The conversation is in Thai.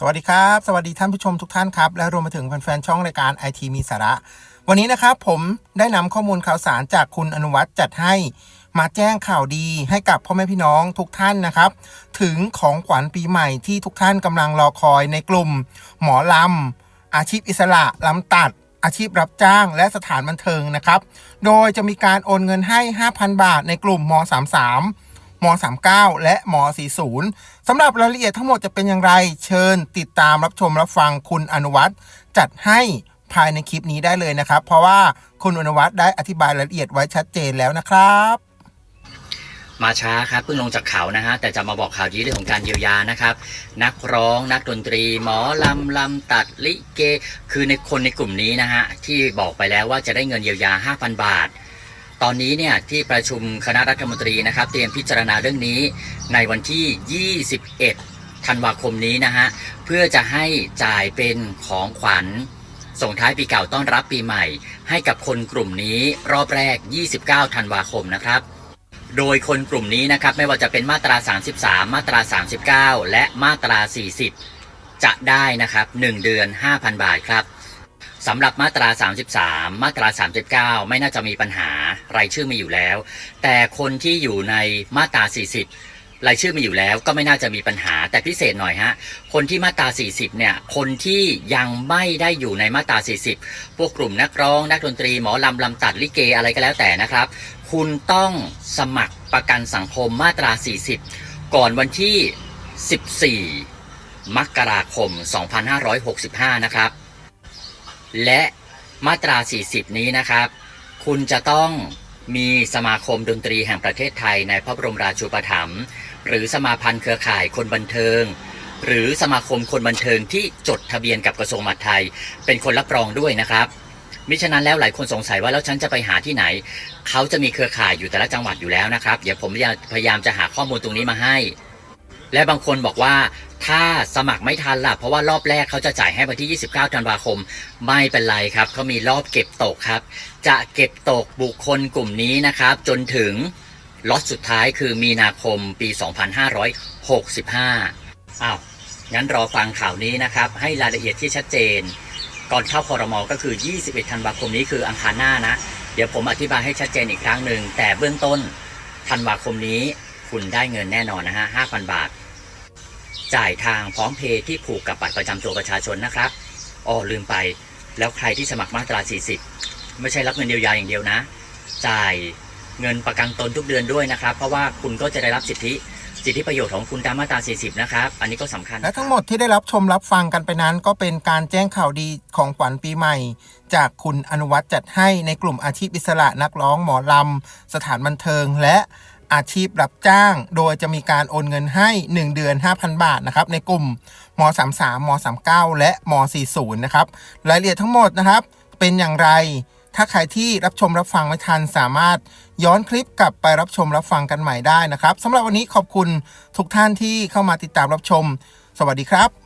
สวัสดีครับ สวัสดีท่านผู้ชมทุกท่านครับ และรวมไปถึงแฟนๆช่องรายการไอทีมีสาระ วันนี้นะครับผมได้นำข้อมูลข่าวสารจากคุณอนุวัฒน์จัดให้ มาแจ้งข่าวดีให้กับพ่อแม่พี่น้องทุกท่านนะครับ ถึงของขวัญปีใหม่ที่ทุกท่านกำลังรอคอยในกลุ่ม หมอลำ อาชีพอิสระลำตัด อาชีพรับจ้างและสถานบันเทิงนะครับ โดยจะมีการโอนเงินให้ 5,000 บาทในกลุ่มม 33 ม 39 และม 40 สำหรับรายละเอียดทั้งหมดจะเป็นอย่างไร เชิญติดตามรับชมรับฟังคุณอนุวัฒน์จัดให้ภายในคลิปนี้ได้เลยนะครับ เพราะว่าคุณอนุวัฒน์ได้อธิบายรายละเอียดไว้ชัดเจนแล้วนะครับมาช้าครับเพิ่งลงจากเขานะฮะแต่จะมาบอกข่าวดีเรื่องของการเยียวยานะครับ นักร้องนักดนตรี หมอลำลำตัดลิเก คือในคนในกลุ่มนี้นะฮะที่บอกไปแล้วว่าจะได้เงินเยียวยา 5,000 บาท ตอนนี้เนี่ยที่ประชุมคณะรัฐมนตรีนะครับเตรียมพิจารณาเรื่องนี้ในวันที่ 21 ธันวาคมนี้นะฮะเพื่อจะให้จ่ายเป็นของขวัญส่งท้ายปีเก่าต้อนรับปีใหม่ ให้กับคนกลุ่มนี้รอบแรก 29 ธันวาคมนะครับ โดยคนกลุ่มนี้นะครับไม่ว่าจะเป็นมาตรา 33 มาตรา 39 และมาตรา 40 จะได้นะครับ 1 เดือน 5,000 บาทครับ สำหรับมาตรา 33 มาตรา 39 ไม่น่าจะมีปัญหารายชื่อมีอยู่แล้ว แต่คนที่อยู่ในมาตรา 40 รายชื่อมีอยู่แล้วก็ไม่น่าจะมีปัญหาแต่พิเศษหน่อยฮะ คนที่มาตรา 40 เนี่ย คนที่ยังไม่ได้อยู่ในมาตรา 40 พวกกลุ่มนักร้อง นักดนตรีหมอลำลำตัดลิเกอะไรก็แล้วแต่นะครับ คุณต้องสมัครประกันสังคมมาตรา 40 ก่อนวันที่ 14 มกราคม 2565 นะครับ และมาตรา 40 นี้นะครับ คุณจะต้องมีสมาคมดนตรีแห่งประเทศไทยในพระบรมราชูปถัมภ์หรือสมาพันธ์เครือข่ายคนบันเทิง หรือสมาคมคนบันเทิงที่จดทะเบียนกับกระทรวงมหาดไทย เป็นคนรับรองด้วยนะครับมิฉะนั้นแล้วหลายคนสงสัยว่าแล้วฉันจะไปหาที่ไหน เขาจะมีเครือข่ายอยู่แต่ละจังหวัดอยู่แล้วนะครับ เดี๋ยวผมพยายามจะหาข้อมูลตรงนี้มาให้ และบางคนบอกว่า ถ้าสมัครไม่ทันล่ะ เพราะว่ารอบแรกเขาจะจ่ายให้วันที่ 29 ธันวาคม ไม่เป็นไรครับเขามีรอบเก็บตกครับ จะเก็บตกบุคคลกลุ่มนี้นะครับ จนถึงล็อตสุดท้ายคือมีนาคมปี 2565อ้าวงั้นรอฟังข่าวนี้นะครับ ให้รายละเอียดที่ชัดเจน ก่อนเข้าคอรมอก็คือ 21 ธันวาคมนี้คืออังคารหน้านะ เดี๋ยวผมอธิบายให้ชัดเจนอีกครั้งหนึ่ง แต่เบื้องต้นธันวาคมนี้คุณได้เงินแน่นอนนะฮะ 5,000 บาท จ่ายทางพร้อมเพย์ที่ผูกกับบัตรประจำตัวประชาชนนะครับอ๋อลืมไป แล้วใครที่สมัครมาตรา 40 ไม่ใช่รับเงินเยียวยาอย่างเดียวนะ จ่ายเงินประกันตนทุกเดือนด้วยนะครับ เพราะว่าคุณก็จะได้รับสิทธิสิทธิประโยชน์ของคุณตามมาตรา 40 นะครับ อันนี้ก็สำคัญ และทั้งหมดที่ได้รับชมรับฟังกันไปนั้น ก็เป็นการแจ้งข่าวดีของขวัญปีใหม่ จากคุณอนุวัฒน์จัดให้ในกลุ่มอาชีพอิสระนักร้องหมอลำ สถานบันเทิงและ อาชีพรับจ้าง โดยจะมีการโอนเงินให้ 1 เดือน 5,000 บาทนะครับในกลุ่มม33ม39และม40นะครับรายละเอียดทั้งหมดนะครับ เป็นอย่างไร ถ้าใครที่รับชมรับฟังไม่ทันสามารถย้อนคลิปกลับไปรับชมรับฟังกันใหม่ได้นะครับสำหรับวันนี้ขอบคุณทุกท่านที่เข้ามาติดตามรับชม สวัสดีครับ